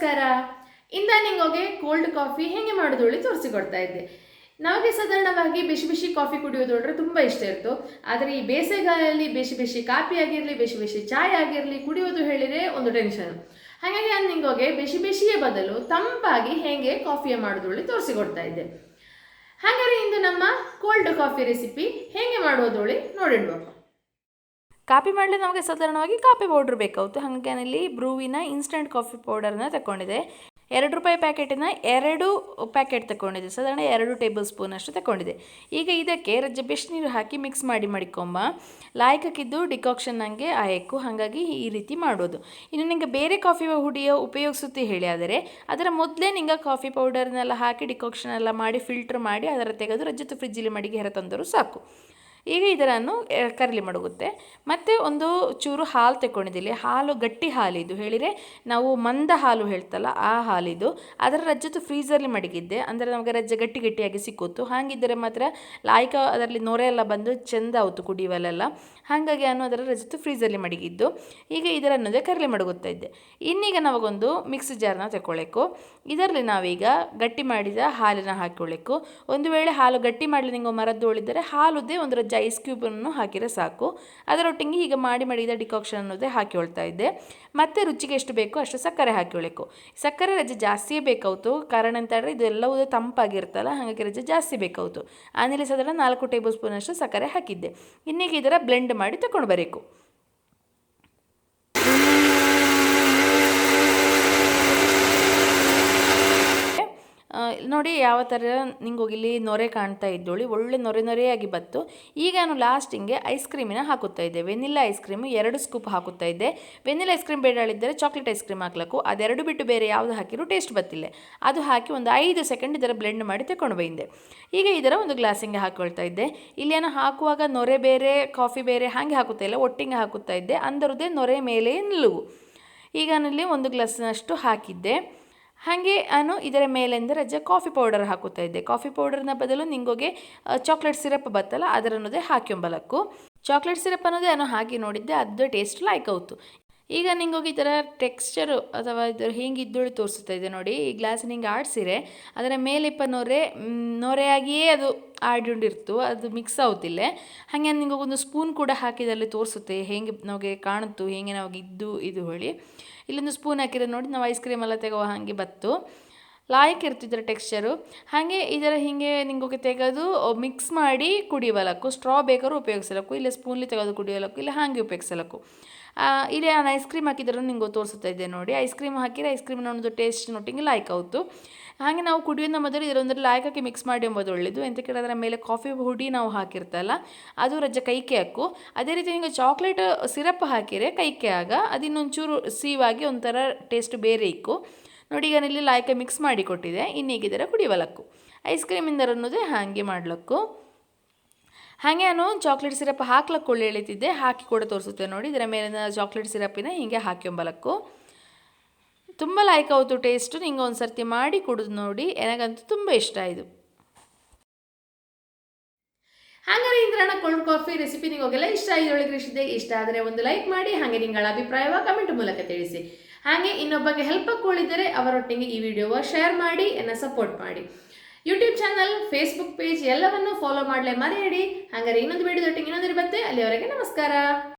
ನಮಸ್ಕಾರ. ಇಂದ ನಿಮಗೆ ಕೋಲ್ಡ್ ಕಾಫಿ ಹೇಗೆ ಮಾಡೋದು ಹೇಳಿ ತೋರಿಸಿಕೊಡ್ತಾ ಇದ್ದೆ. ನಮಗೆ ಸಾಧಾರಣವಾಗಿ ಬಿಸಿ ಬಿಸಿ ಕಾಫಿ ಕುಡಿಯೋದು ತುಂಬ ಇಷ್ಟ ಇತ್ತು ಆದರೆ ಈ ಬೇಸಿಗೆಗಾಲದಲ್ಲಿ ಬಿಸಿ ಬಿಸಿ ಕಾಫಿ ಆಗಿರಲಿ, ಬಿಸಿ ಬಿಸಿ ಚಾಯ್ ಆಗಿರಲಿ ಕುಡಿಯೋದು ಹೇಳಿದರೆ ಒಂದು ಟೆನ್ಷನ್. ಹಾಗಾಗಿ ನಾನು ನಿಮಗೆ ಬಿಸಿ ಬಿಸಿಯ ಬದಲು ತಂಪಾಗಿ ಹೇಗೆ ಕಾಫಿಯ ಮಾಡೋದು ಹೇಳಿ ತೋರಿಸಿಕೊಡ್ತಾ ಇದ್ದೆ. ಹಾಗಾದರೆ ಇಂದು ನಮ್ಮ ಕೋಲ್ಡ್ ಕಾಫಿ ರೆಸಿಪಿ ಹೇಗೆ ಮಾಡೋದು ಹೇಳಿ ನೋಡಿಡ್ಬೇಕು ಕಾಪಿ ಮಾಡಲು ನಮಗೆ ಸಾಧಾರಣವಾಗಿ ಕಾಫಿ ಪೌಡ್ರ್ ಬೇಕಾಗುತ್ತೆ. ಹಾಗೆ ನಾನಿಲ್ಲಿ ಬ್ರೂವಿನ ಇನ್ಸ್ಟೆಂಟ್ ಕಾಫಿ ಪೌಡರ್ನ ತಗೊಂಡಿದೆ ಎರಡು ರೂಪಾಯಿ ಪ್ಯಾಕೆಟಿನ ಎರಡು ಪ್ಯಾಕೆಟ್ ತಗೊಂಡಿದೆ ಸಾಧಾರಣ ಎರಡು ಟೇಬಲ್ ಸ್ಪೂನ್ ಅಷ್ಟು ತಗೊಂಡಿದೆ ಈಗ ಇದಕ್ಕೆ ರಜ್ಜೆ ನೀರು ಹಾಕಿ ಮಿಕ್ಸ್ ಮಾಡಿ ಮಾಡಿಕೊಂಬ. ಲಾಯ್ಕಕ್ಕಿದ್ದು ಡಿಕಾಕ್ಷನ್ ನನಗೆ ಆಯಕು ಹಾಗಾಗಿ ಈ ರೀತಿ ಮಾಡೋದು. ಇನ್ನು ನಿಮಗೆ ಬೇರೆ ಕಾಫಿ ಹುಡಿಯ ಉಪಯೋಗಿಸುತ್ತೆ ಹೇಳಿ. ಆದರೆ ಅದರ ಮೊದಲೇ ನಿಮಗೆ ಕಾಫಿ ಪೌಡರ್ನೆಲ್ಲ ಹಾಕಿ ಡಿಕಾಕ್ಷನ್ ಎಲ್ಲ ಮಾಡಿ ಫಿಲ್ಟರ್ ಮಾಡಿ ಅದರ ತೆಗೆದು ರಜ್ಜತ್ತು ಫ್ರಿಜ್ಜಲ್ಲಿ ಮಡಿಗೆ ಹೆರ ತಂದರೂ ಸಾಕು. ಈಗ ಇದರನ್ನು ಕರಲಿ ಮಡಗುತ್ತೆ. ಮತ್ತು ಒಂದು ಚೂರು ಹಾಲು ತಗೊಂಡಿದ್ದಿಲ್ಲಿ ಹಾಲು ಗಟ್ಟಿ ಹಾಲಿದು. ಹೇಳಿದರೆ ನಾವು ಮಂದ ಹಾಲು ಹೇಳ್ತಲ್ಲ, ಆ ಹಾಲಿದು. ಅದರ ರಜ್ಜತ್ತು ಫ್ರೀಸರ್ಲಿ ಮಡಗಿದ್ದೆ. ಅಂದರೆ ನಮಗೆ ರಜ್ಜೆ ಗಟ್ಟಿ ಗಟ್ಟಿಯಾಗಿ ಸಿಕ್ಕಿತ್ತು ಹಾಗಿದ್ದರೆ ಮಾತ್ರ ಲಾಯ್ಕ ಅದರಲ್ಲಿ ನೊರೆ ಎಲ್ಲ ಬಂದು ಚೆಂದ ಆಯಿತು ಕುಡಿಯುವಲ್ಲೆಲ್ಲ. ಹಾಗಾಗಿ ನಾನು ಅದರ ರಜತ್ತು ಫ್ರೀಸರ್ಲಿ ಮಡಗಿದ್ದು. ಈಗ ಇದರನ್ನೋದೇ ಕರಲಿ ಮಡಗುತ್ತಾ ಇದ್ದೆ. ಇನ್ನೀಗ ನಾವಾಗೊಂದು ಮಿಕ್ಸ್ ಜಾರ್ನ ತಗೊಳ್ಬೇಕು ಇದರಲ್ಲಿ ನಾವೀಗ ಗಟ್ಟಿ ಮಾಡಿದ ಹಾಲನ್ನು ಹಾಕೊಳ್ಳಿಕ್ಕು ಒಂದು ವೇಳೆ ಹಾಲು ಗಟ್ಟಿ ಮಾಡಲಿ ನಿಮಗೆ ಮರದ್ದು ಉಳಿದರೆ ಹಾಲುದೇ ಒಂದು ರಜ್ಜೆ ಐಸ್ ಕ್ಯೂಬನ್ನು ಹಾಕಿದರೆ ಸಾಕು. ಅದರೊಟ್ಟಿಗೆ ಈಗ ಮಾಡಿ ಮಾಡಿದ ಡಿಕಾಕ್ಷನ್ ಅನ್ನೋದೇ ಹಾಕಿಕೊಳ್ತಾ ಇದ್ದೆ. ಮತ್ತು ರುಚಿಗೆ ಎಷ್ಟು ಬೇಕೋ ಅಷ್ಟು ಸಕ್ಕರೆ ಹಾಕಿಕೊಳ್ಬೇಕು ಸಕ್ಕರೆ ರಜೆ ಜಾಸ್ತಿಯೇ ಬೇಕಾಯ್ತು. ಕಾರಣ ಅಂತ ಹೇಳಿದ್ರೆ ಇದೆಲ್ಲವೂ ತಂಪಾಗಿರ್ತಲ್ಲ ಹಾಗಾಗಿ ರಜೆ ಜಾಸ್ತಿ ಬೇಕಾಯ್ತು. ಆಮೇಲೆ ಸಾಧಾರಣ ನಾಲ್ಕು ಟೇಬಲ್ ಸ್ಪೂನಷ್ಟು ಸಕ್ಕರೆ ಹಾಕಿದ್ದೆ. ಇನ್ನೀಗ ಇದರ ಬ್ಲೆಂಡ್ ಮಾಡಿ ತಗೊಂಡು ಬರಬೇಕು ಆ, ನೋಡಿ ಯಾವ ಥರ ನಿಂಗೆ ಇಲ್ಲಿ ನೊರೆ ಕಾಣ್ತಾ ಇದ್ದೋಳಿ ಒಳ್ಳೆ ನೊರೆ ನೊರೆಯಾಗಿ ಬತ್ತು ಈಗ ನಾನು ಲಾಸ್ಟಿಂಗೆ ಐಸ್ ಕ್ರೀಮಿನ ಹಾಕುತ್ತಾ ಇದ್ದೆ. ವೆನಿಲ್ಲಾ ಐಸ್ ಕ್ರೀಮು, ಎರಡು ಸ್ಕೂಪ್ ಹಾಕುತ್ತಾ ಇದ್ದೆ. ವೆನಿಲ್ಲಾ ಐಸ್ ಕ್ರೀಮ್ ಬೇಡಾಳಿದ್ದರೆ ಚಾಕ್ಲೇಟ್ ಐಸ್ ಕ್ರೀಮ್ ಹಾಕ್ಲಕ್ಕು. ಅದೆರಡು ಬಿಟ್ಟು ಬೇರೆ ಯಾವುದು ಹಾಕಿರೂ ಟೇಸ್ಟ್ ಬತ್ತಿಲ್ಲ ಅದು ಹಾಕಿ ಒಂದು ಐದು ಸೆಕೆಂಡ್ ಇದರ ಬ್ಲೆಂಡ್ ಮಾಡಿ ತಗೊಂಡು ಬಂದೆ. ಈಗ ಇದರ ಒಂದು ಗ್ಲಾಸಿಂಗೆ ಹಾಕ್ಕೊಳ್ತಾ ಇದ್ದೆ. ಇಲ್ಲಿ ಏನೋ ಹಾಕುವಾಗ ನೊರೆ ಬೇರೆ, ಕಾಫಿ ಬೇರೆ ಹಾಗೆ ಹಾಕುತ್ತಾ ಇಲ್ಲ, ಒಟ್ಟಿಗೆ ಹಾಕುತ್ತಾ ಇದ್ದೆ. ಅಂದರದೇ ನೊರೆ ಮೇಲೆ ನಿಲ್ಲುವು ಈಗ ನಲ್ಲಿ ಒಂದು ಗ್ಲಾಸ್ನಷ್ಟು ಹಾಕಿದ್ದೆ. ಹಾಗೆ ನಾನು ಇದರ ಮೇಲೆಂದ ರಜೆ ಕಾಫಿ ಪೌಡರ್ ಹಾಕುತ್ತಾ ಇದ್ದೆ. ಕಾಫಿ ಪೌಡರ್ನ ಬದಲು ನಿಂಗೋಗೆ ಚಾಕ್ಲೇಟ್ ಸಿರಪ್ ಬತ್ತಲ್ಲ, ಅದರನ್ನೋದೇ ಹಾಕ್ಯಂಬಲಕ್ಕು. ಚಾಕ್ಲೇಟ್ ಸಿರಪ್ ಅನ್ನೋದೇ ನಾನು ಹಾಕಿ ನೋಡಿದ್ದೆ, ಅದು ಟೇಸ್ಟ್ ಲೈಕ್ ಆಯ್ತು ಈಗ ನಿಂಗೋಗಿ ಈ ಥರ ಟೆಕ್ಸ್ಚರು ಅಥವಾ ಇದು ಹಿಂಗೆ ಇದ್ದೋಳಿ ತೋರಿಸ್ತಾ ಇದೆ ನೋಡಿ, ಈ ಗ್ಲಾಸ್ ಹಿಂಗೆ ಆಡಿಸಿರೆ, ಅದರ ಮೇಲಿಪ್ಪ ನೊರೆ ನೊರೆಯಾಗಿಯೇ ಅದು ಆಡಿರ್ತು ಅದು ಮಿಕ್ಸ್ ಆಗುತ್ತಿಲ್ಲ ಹಾಗೆ ನಿಂಗೆ ಒಂದು ಸ್ಪೂನ್ ಕೂಡ ಹಾಕಿದಲ್ಲಿ ತೋರಿಸುತ್ತೆ, ಹೇಗೆ ನಮಗೆ ಕಾಣುತ್ತು, ಹೇಗೆ ನಾವು ಇದ್ದು, ಇದು ಹೇಳಿ. ಇಲ್ಲೊಂದು ಸ್ಪೂನ್ ಹಾಕಿದ್ರೆ ನೋಡಿ, ನಾವು ಐಸ್ ಕ್ರೀಮ್ ಎಲ್ಲ ತೆಗೋ ಹಾಗೆ ಬತ್ತು. ಲಾಯಕ್ ಇರ್ತಿದ್ರೆ ಟೆಕ್ಸ್ಚರು ಹಾಗೆ ಇದರ ಹೀಗೆ ನಿಂಗೋಗೆ ತೆಗೆದು ಮಿಕ್ಸ್ ಮಾಡಿ ಕುಡಿಯಬಲಕ್ಕು ಸ್ಟ್ರಾ ಬೇಕಾದ್ರೂ ಉಪಯೋಗಿಸಲಕ್ಕು, ಇಲ್ಲ ಸ್ಪೂನ್ಲಿ ತೆಗೆದು ಕುಡಿಯಲಕ್ಕು, ಇಲ್ಲ ಹಾಗೆ ಉಪಯೋಗಿಸಲಕ್ಕು. ಇಲ್ಲಿ ನಾನು ಐಸ್ ಕ್ರೀಮ್ ಹಾಕಿದ್ರೂ ನಿಂಗೆ ತೋರಿಸ್ತಾ ಇದ್ದೆ ನೋಡಿ. ಐಸ್ ಕ್ರೀಮ್ ಹಾಕಿದ್ರೆ ಐಸ್ ಕ್ರೀಮ್ನ ಒಂದು ಟೇಸ್ಟ್ ನೋಟಿಂಗ್ ಲೈಕ್ ಆಯಿತು ಹಾಗೆ ನಾವು ಕುಡಿಯೋದ ಮೊದಲು ಇದರೊಂದರಲ್ಲಿ ಹಾಕಿ ಮಿಕ್ಸ್ ಮಾಡಿ ಎಂಬುದು ಒಳ್ಳೆಯದು ಎಂತ ಕೇಳಿದ್ರೆ ಮೇಲೆ ಕಾಫಿ ಹುಡಿ ನಾವು ಹಾಕಿರ್ತಲ್ಲ, ಅದು ರಜೆ ಕೈಕೆ ಹಾಕು. ಅದೇ ರೀತಿ ನಿಮಗೆ ಚಾಕ್ಲೇಟ್ ಸಿರಪ್ ಹಾಕಿರೆ ಕೈಕೆ ಆಗ ಅದಿನ್ನೊಂಚೂರು ಸೀವಾಗಿ ಒಂಥರ ಟೇಸ್ಟ್ ಬೇರೆ ಇಕ್ಕು. ನೋಡಿ, ಈಗ ಇಲ್ಲಿ ಲಾಯ್ಕೆ ಮಿಕ್ಸ್ ಮಾಡಿ ಕೊಟ್ಟಿದೆ. ಇನ್ನೀಗಿದ್ರೆ ಕುಡಿಯವಲಕ್ಕು ಐಸ್ ಕ್ರೀಮ್ ಇಂದ ಅನ್ನೋದೇ ಹಾಗೆ ಮಾಡ್ಲಕ್ಕು ಹಾಗೆ ನಾನು ಚಾಕ್ಲೇಟ್ ಸಿರಪ್ ಹಾಕ್ಲಕ್ಕೆ ಕೊಳ್ಳಿ ಎಳಿತಿದ್ದೆ. ಹಾಕಿ ಕೂಡ ತೋರಿಸುತ್ತೆ ನೋಡಿ. ಇದರ ಮೇಲಿನ ಚಾಕ್ಲೇಟ್ ಸಿರಪಿನ ಹೀಗೆ ಹಾಕ್ಯಂಬಲಕ್ಕು ತುಂಬ ಲೈಕ್ ಆಯಿತು ಟೇಸ್ಟು ನಿಂಗೆ ಒಂದು ಸರ್ತಿ ಮಾಡಿ ಕುಡಿದು ನೋಡಿ. ನನಗಂತೂ ತುಂಬ ಇಷ್ಟ ಇದು. ಹಾಗಾದ್ರೆ ಇಂದ್ರನ ಕೋಲ್ಡ್ ಕಾಫಿ ರೆಸಿಪಿ ನಿಮಗೆಲ್ಲ ಇಷ್ಟ ಇದರೊಳಗೆ ಇಷ್ಟ ಆದರೆ ಒಂದು ಲೈಕ್ ಮಾಡಿ. ಹಾಗೆ ನಿಂಗಳ ಅಭಿಪ್ರಾಯವ ಕಮೆಂಟ್ ಮೂಲಕ ತಿಳಿಸಿ. ಹಾಗೆ ಇನ್ನೊಬ್ಬಗೆ ಹೆಲ್ಪ್ ಕೊಳ್ಳಿದ್ದರೆ ಅವರೊಟ್ಟಿಗೆ ಈ ವಿಡಿಯೋವ ಶೇರ್ ಮಾಡಿ, ಎನ್ನ ಸಪೋರ್ಟ್ ಮಾಡಿ. ಯೂಟ್ಯೂಬ್ ಚಾನಲ್ ಫೇಸ್ಬುಕ್ ಪೇಜ್ ಎಲ್ಲವನ್ನು ಫಾಲೋ ಮಾಡಲೇ ಮರೆಯಡಿ. ಹಾಗಾದ್ರೆ ಇನ್ನೊಂದು ವಿಡಿಯೋದೊಟ್ಟಿಗೆ ಇನ್ನೊಂದು ಬತ್ತೆ ಅಲ್ಲಿವರೆಗೆ ನಮಸ್ಕಾರ.